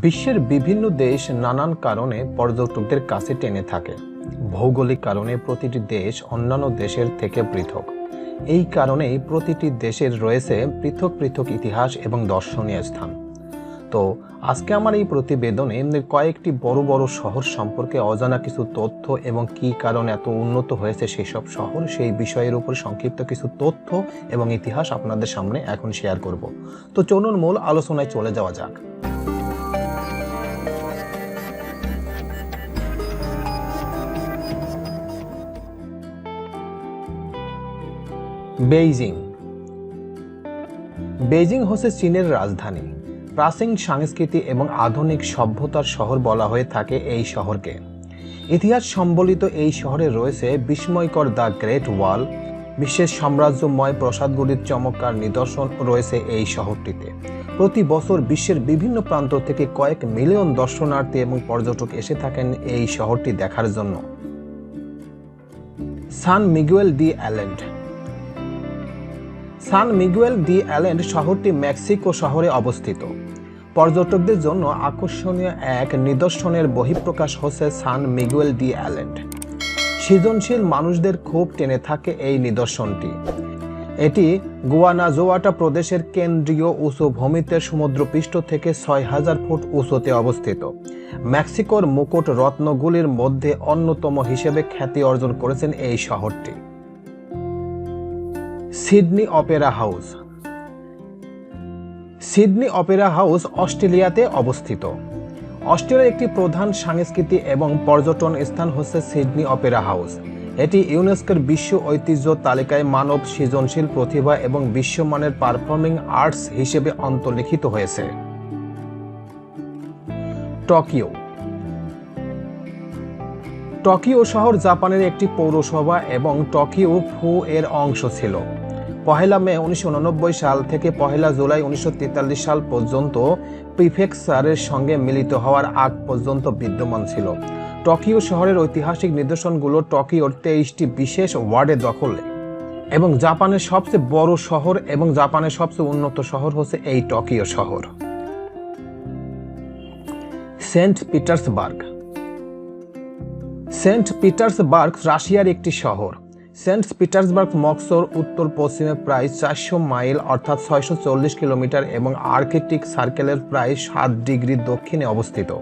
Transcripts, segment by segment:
বিশ্বের বিভিন্ন দেশ নানান কারণে পর্যটকদের কাছে টেনে থাকে। ভৌগোলিক কারণে প্রতিটি দেশ অন্যান্য দেশের থেকে পৃথক। এই কারণেই প্রতিটি দেশের রয়েছে পৃথক পৃথক ইতিহাস এবং দর্শনীয় স্থান। তো, আজকে আমার এই প্রতিবেদনে কয়েকটি বড় বড় শহর সম্পর্কে অজানা কিছু তথ্য এবং কী কারণ এত উন্নত হয়েছে সেসব শহর, সেই বিষয়ের উপর সংক্ষিপ্ত কিছু তথ্য এবং ইতিহাস আপনাদের সামনে এখন শেয়ার করব। তো চলুন মূল আলোচনায় চলে যাওয়া যাক। বেইজিং। বেইজিং হচ্ছে চীনের রাজধানী। প্রাচীন সংস্কৃতি এবং আধুনিক সভ্যতার শহর বলা হয়ে থাকে এই শহরকে। ইতিহাস সম্বলিত এই শহরে রয়েছে বিস্ময়কর দ্য গ্রেট ওয়াল। বিশ্বের সাম্রাজ্যময় প্রাসাদগুলির চমৎকার নিদর্শন রয়েছে এই শহরটিতে। প্রতি বছর বিশ্বের বিভিন্ন প্রান্ত থেকে কয়েক মিলিয়ন দর্শনার্থী এবং পর্যটক এসে থাকেন এই শহরটি দেখার জন্য। San Miguel de Allende San Miguel de Allende শহরটি মেক্সিকো শহরে অবস্থিত। পর্যটকদের জন্য আকর্ষণীয় এক নিদর্শনের বহিঃপ্রকাশ হচ্ছে সান মিগুয়েল ডি অ্যালেন্ড সৃজনশীল মানুষদের খুব টেনে থাকে এই নিদর্শনটি। এটি গুয়ানাজোয়াটা প্রদেশের কেন্দ্রীয় উঁচু ভূমিতে সমুদ্রপৃষ্ঠ থেকে ছয় হাজার ফুট উঁচুতে অবস্থিত। মেক্সিকোর মুকুট রত্নগুলির মধ্যে অন্যতম হিসেবে খ্যাতি অর্জন করেছেন এই শহরটি। Sydney Opera House. Sydney Opera House অস্ট্রেলিয়াতে অবস্থিত। অস্ট্রেলিয়ার একটি প্রধান সাংস্কৃতিক এবং পর্যটন স্থান হচ্ছে সিডনি অপেরা হাউস। এটি ইউনেস্কোর বিশ্ব ঐতিহ্য তালিকায় মানব সৃজনশীল প্রতিভা এবং বিশ্বমানের পারফর্মিং আর্টস হিসেবে অন্তর্লিখিত হয়েছে। টোকিও। টোকিও শহর জাপানের একটি পৌরসভা এবং টোকিও ফু এর অংশ ছিল। পহেলা মে উনিশশো উননব্বই সাল থেকে পহেলা জুলাই উনিশশো তেতাল্লিশ সাল পর্যন্ত প্রিফেকচারের সঙ্গে মিলিত হওয়ার আগ পর্যন্ত বিদ্যমান ছিল। টোকিও শহরের ঐতিহাসিক নিদর্শনগুলো টোকিওর তেইশটি বিশেষ ওয়ার্ডে দখলে। এবং জাপানের সবচেয়ে বড় শহর এবং জাপানের সবচেয়ে উন্নত শহর হচ্ছে এই টোকিও শহর। Saint Petersburg. সেন্ট পিটার্সবার্গ রাশিয়ার একটি শহর। সেন্ট পিটার্সবার্গ, মক্সোর উত্তর পশ্চিমে প্রায় চারশো মাইল, অর্থাৎ ছয়শো চল্লিশ কিলোমিটার এবং আর্কিটিক সার্কেলের প্রায় সাত ডিগ্রি দক্ষিণে অবস্থিত।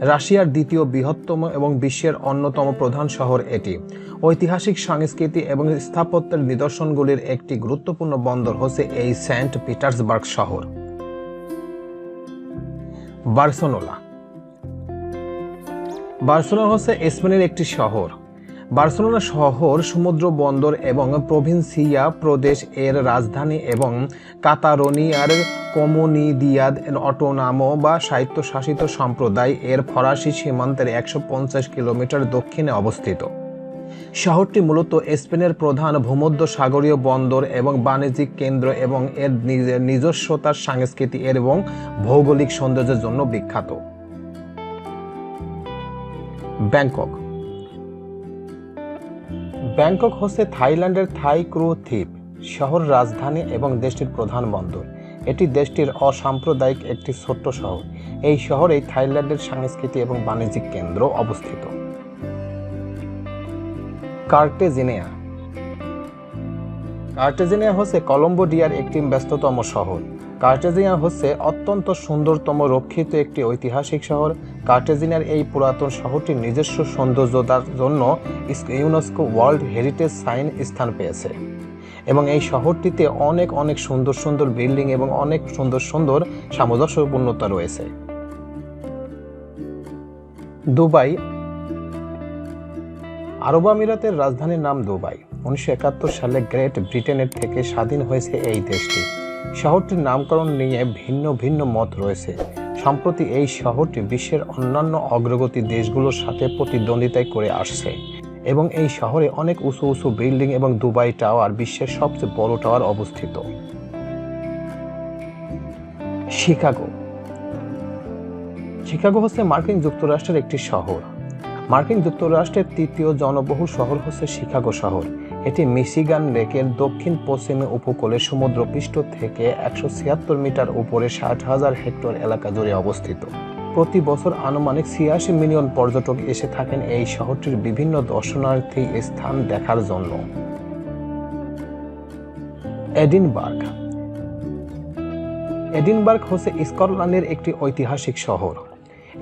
রাশিয়ার দ্বিতীয় বৃহত্তম এবং বিশ্বের অন্যতম প্রধান শহর এটি। ঐতিহাসিক সংস্কৃতি এবং স্থাপত্যের নিদর্শনগুলির একটি গুরুত্বপূর্ণ বন্দর হচ্ছে এই সেন্ট পিটার্সবার্গ শহর। বার্সেলোনা। বার্সেলোনা হচ্ছে স্পেনের একটি শহর। বার্সেলোনা শহর, সমুদ্র বন্দর এবং প্রভিন্সিয়া প্রদেশ এর রাজধানী এবং কাতারোনিয়ার কমোনিদিয়াদ অটোনামো বা স্বায়ত্তশাসিত সম্প্রদায় এর ফরাসি সীমান্তের একশো পঞ্চাশ কিলোমিটার দক্ষিণে অবস্থিত। শহরটি মূলত স্পেনের প্রধান ভূমধ্য সাগরীয় বন্দর এবং বাণিজ্যিক কেন্দ্র এবং এর নিজস্বতার সাংস্কৃতিক এবং ভৌগোলিক সৌন্দর্যের জন্য বিখ্যাত। ব্যাংকক ব্যাংকক হচ্ছে থাইল্যান্ডের থাই ক্রু থিপ, শহর রাজধানী এবং দেশটির প্রধান বন্দর। এটি দেশটির অসাম্প্রদায়িক একটি ছোট্ট শহর। এই শহরেই থাইল্যান্ডের সাংস্কৃতিক এবং বাণিজ্যিক কেন্দ্র অবস্থিত। কার্টেজিনিয়া। কার্টেজিনিয়া হচ্ছে কলম্বোডিয়ার একটি ব্যস্ততম শহর। কার্টেজিনিয়া হচ্ছে অত্যন্ত সুন্দরতম রক্ষিত একটি ঐতিহাসিক শহর। কার্টেজিনিয়ার এই পুরাতন শহরটির নিজস্ব সৌন্দর্যতার জন্য ইউনেস্কো ওয়ার্ল্ড হেরিটেজ সাইন স্থান পেয়েছে। এবং এই শহরটিতে অনেক অনেক সুন্দর সুন্দর বিল্ডিং এবং অনেক সুন্দর সুন্দর সামঞ্জস্যপূর্ণতা রয়েছে। দুবাই। আরব আমিরাতের রাজধানীর নাম দুবাই। উনিশশো একাত্তর সালে গ্রেট ব্রিটেনের থেকে স্বাধীন হয়েছে এই দেশটি। শহরটির নামকরণ নিয়ে ভিন্ন ভিন্ন মত রয়েছে। সম্প্রতি এই শহরটি বিশ্বের অন্যান্য অগ্রগতি দেশগুলোর সাথে প্রতিদ্বন্দ্বিতায় করে আসছে এবং এই শহরে অনেক উঁচু উঁচু বিল্ডিং এবং দুবাই টাওয়ার বিশ্বের সবচেয়ে বড় টাওয়ার অবস্থিত। শিকাগো। শিকাগো হচ্ছে মার্কিন যুক্তরাষ্ট্রের একটি শহর। মার্কিন যুক্তরাষ্ট্রের তৃতীয় জনবহুল শহর হচ্ছে শিকাগো শহর। এটি মিশিগান লেকের দক্ষিণ পশ্চিমে উপকূলে সমুদ্রপৃষ্ঠ থেকে একশো ছিয়াত্তর মিটার উপরে ষাট হাজার হেক্টর এলাকা জুড়ে অবস্থিত। প্রতি বছর আনুমানিক ছিয়াশি মিলিয়ন পর্যটক এসে থাকেন এই শহরটির বিভিন্ন দর্শনার্থী স্থান দেখার জন্য। এডিনবার্গ। এডিনবার্গ হচ্ছে স্কটল্যান্ডের একটি ঐতিহাসিক শহর।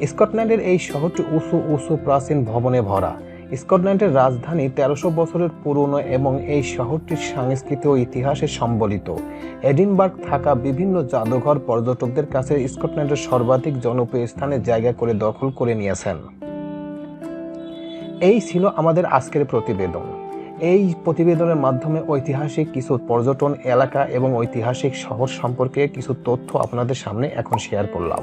স্কটল্যান্ডের এই শহরটি উঁচু উঁচু, প্রাচীন ভবনে ভরা। স্কটল্যান্ডের রাজধানী তেরোশো বছরের পুরনো এবং এই শহরটির সংস্কৃতি ও ইতিহাসে সম্বলিত। এডিনবার্গ থাকা বিভিন্ন জাদুঘর পর্যটকদের কাছে স্কটল্যান্ডের সর্বাধিক জনপ্রিয় স্থানে জায়গা করে দখল করে নিয়েছেন। এই ছিল আমাদের আজকের প্রতিবেদন। এই প্রতিবেদনের মাধ্যমে ঐতিহাসিক কিছু পর্যটন এলাকা এবং ঐতিহাসিক শহর সম্পর্কে কিছু তথ্য আপনাদের সামনে এখন শেয়ার করলাম।